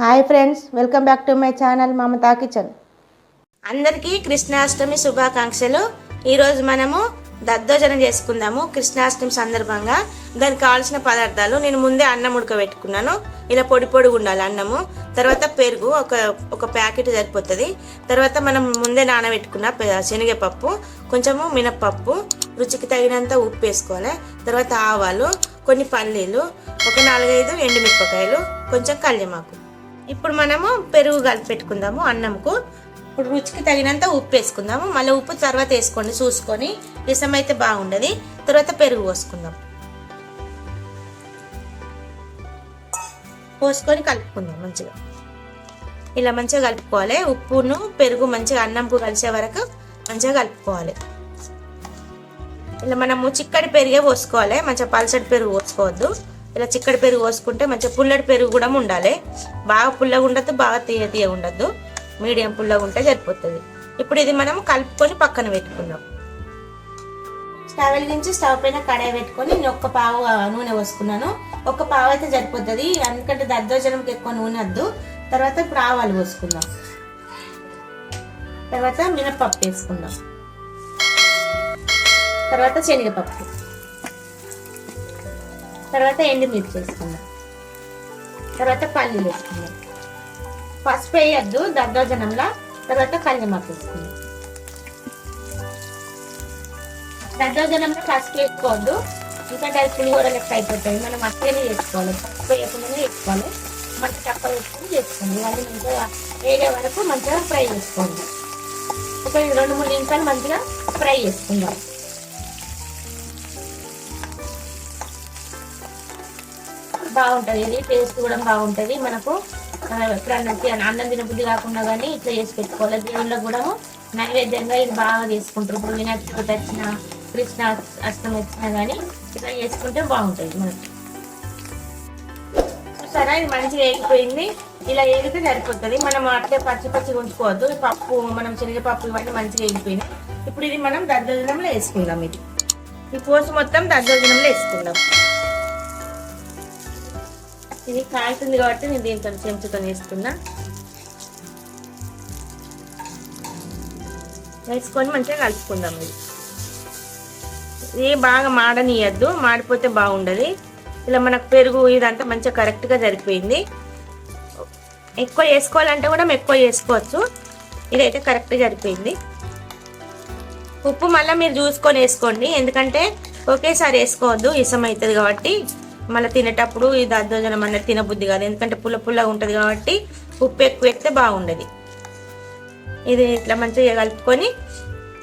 Hi friends welcome back to my channel Mamata kitchen. అందరికీ కృష్ణాష్టమి శుభాకాంక్షలు. ఈరోజు మనము దద్దోజనం చేసుకుందాము కృష్ణాష్టమి సందర్భంగా. దానికి కావాల్సిన పదార్థాలు నేను ముందే అన్నం ఉడకబెట్టుకున్నాను. ఇలా పొడి పొడిగా ఉండాలి అన్నము. తర్వాత పెరుగు ఒక ఒక ప్యాకెట్ సరిపోతుంది. తర్వాత మనం ముందే నానబెట్టుకున్న శనగపప్పు కొంచెము మినప్పప్పు రుచికి తగినంత ఉప్పు వేసుకోవాలి. తర్వాత ఆవాలు కొన్ని పల్లీలు ఒక నాలుగైదు ఎండుమిరపకాయలు కొంచెం కళ్యమాకు. ఇప్పుడు మనము పెరుగు కలిపి పెట్టుకుందాము అన్నంకు. ఇప్పుడు రుచికి తగినంత ఉప్పు వేసుకుందాము. మళ్ళీ ఉప్పు తర్వాత వేసుకోండి చూసుకొని. విషం అయితే బాగుండదు. తర్వాత పెరుగు పోసుకుందాం. పోసుకొని కలుపుకుందాం మంచిగా. ఇలా మంచిగా కలుపుకోవాలి. ఉప్పును పెరుగు మంచిగా అన్నంకు కలిసే వరకు మంచిగా కలుపుకోవాలి. ఇలా మనము చిక్కడి పెరిగే పోసుకోవాలి. మంచిగా పలసటి పెరుగు పోసుకోవద్దు. ఇలా చిక్కడి పెరుగు పోసుకుంటే మంచిగా పుల్లటి పెరుగు కూడా ఉండాలి. బాగా పుల్లగా ఉండద్దు బాగా తీయ తీయ ఉండద్దు. మీడియం పుల్లగా ఉంటే సరిపోతుంది. ఇప్పుడు ఇది మనం కలుపుకొని పక్కన పెట్టుకుందాం. స్టవ్ వెలిగించి స్టవ్ పైన కడాయి పెట్టుకొని నేను ఒక్క పావు నూనె పోసుకున్నాను. ఒక్క పావు అయితే సరిపోతుంది. ఎందుకంటే దద్దోజనంకి ఎక్కువ నూనె వద్దు. తర్వాత ఇప్పుడు ఆవాలు పోసుకుందాం. తర్వాత మినపప్పు వేసుకుందాం. తర్వాత శనగపప్పు. తర్వాత ఎండుమిర్చి వేసుకుందాం. తర్వాత పల్లీలు వేసుకుందాం. పసుపు వేయద్దు దద్దోజనంలో. తర్వాత కళ్యమాకు వేసుకుందాం. దద్దోజనంలో పసుపు వేసుకోవద్దు. ఎందుకంటే అది పులిహోర లెక్క అయిపోతుంది. మనం అట్లనే చేసుకోవాలి పసుపు వేయకుండానే వేసుకోవాలి. మంచి తక్కువ వేసుకుని చేసుకోండి. ఇవన్నీ మంచిగా వేరే వరకు మంచిగా ఫ్రై చేసుకోండి. ఒక రెండు మూడు నిమిషాలు మంచిగా ఫ్రై చేసుకుందాం. బాగుంటుంది. ఇది టేస్ట్ కూడా బాగుంటుంది. మనకు ఆ, ఎప్పుడన్నా అన్నం తినబుద్ధి కాకుండా కానీ ఇట్లా చేసి పెట్టుకోవాలి. దేవుళ్ళ కూడా నైవేద్యంగా ఇది బాగా చేసుకుంటారు. ఇప్పుడు వినాయక చవితి వచ్చిన కృష్ణ అష్టమి వచ్చినా కానీ ఇట్లా చేసుకుంటే బాగుంటుంది మనకి. చూసారా? ఇది మంచిగా వేగిపోయింది ఇలా వేగితే సరిపోతుంది. మనం అట్లే పచ్చి పచ్చి ఉంచుకోవద్దు. పప్పు మనం శనగపప్పు ఇవన్నీ మంచిగా వేగిపోయినాయి ఇప్పుడు ఇది మనం దద్దోజనంలో వేసుకుందాం ఇది. ఈ పోసు మొత్తం దద్దోజనంలో వేసుకుందాం. ఇది కాలుతుంది కాబట్టి నేను దీంతో చెంచుతో వేసుకున్నా వేసుకొని మంచిగా కలుపుకుందాం ఇది. ఇది బాగా మాడనీయద్దు మాడిపోతే బాగుండదు. ఇలా మనకు పెరుగు ఇదంతా మంచిగా కరెక్ట్గా సరిపోయింది. ఎక్కువ వేసుకోవాలంటే కూడా ఎక్కువ వేసుకోవచ్చు. ఇదైతే కరెక్ట్గా సరిపోయింది. ఉప్పు మళ్ళీ మీరు చూసుకొని వేసుకోండి. ఎందుకంటే ఒకేసారి వేసుకోవద్దు ఇసం అవుతుంది కాబట్టి. మళ్ళీ తినేటప్పుడు ఈ దద్దోజనం అనేది తినబుద్ధి కాదు. ఎందుకంటే పుల్ల పుల్లగా ఉంటుంది కాబట్టి ఉప్పు ఎక్కువ ఎక్కితే బాగుండదు. ఇది ఇట్లా మంచిగా కలుపుకొని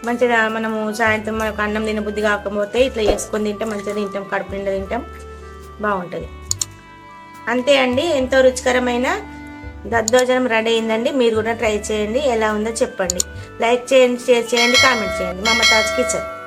మంచిగా మనము సాయంత్రం మనకు అన్నం తినబుద్ధి కాకపోతే ఇట్లా చేసుకొని తింటే మంచిగా తింటాం కడుపు నిండా తింటాం బాగుంటుంది. అంతే అండి. ఎంతో రుచికరమైన దద్దోజనం రెడీ అయిందండి. మీరు కూడా ట్రై చేయండి. ఎలా ఉందో చెప్పండి. లైక్ చేయండి షేర్ చేయండి కామెంట్ చేయండి. మమ్మ తాజ్ కిచెన్.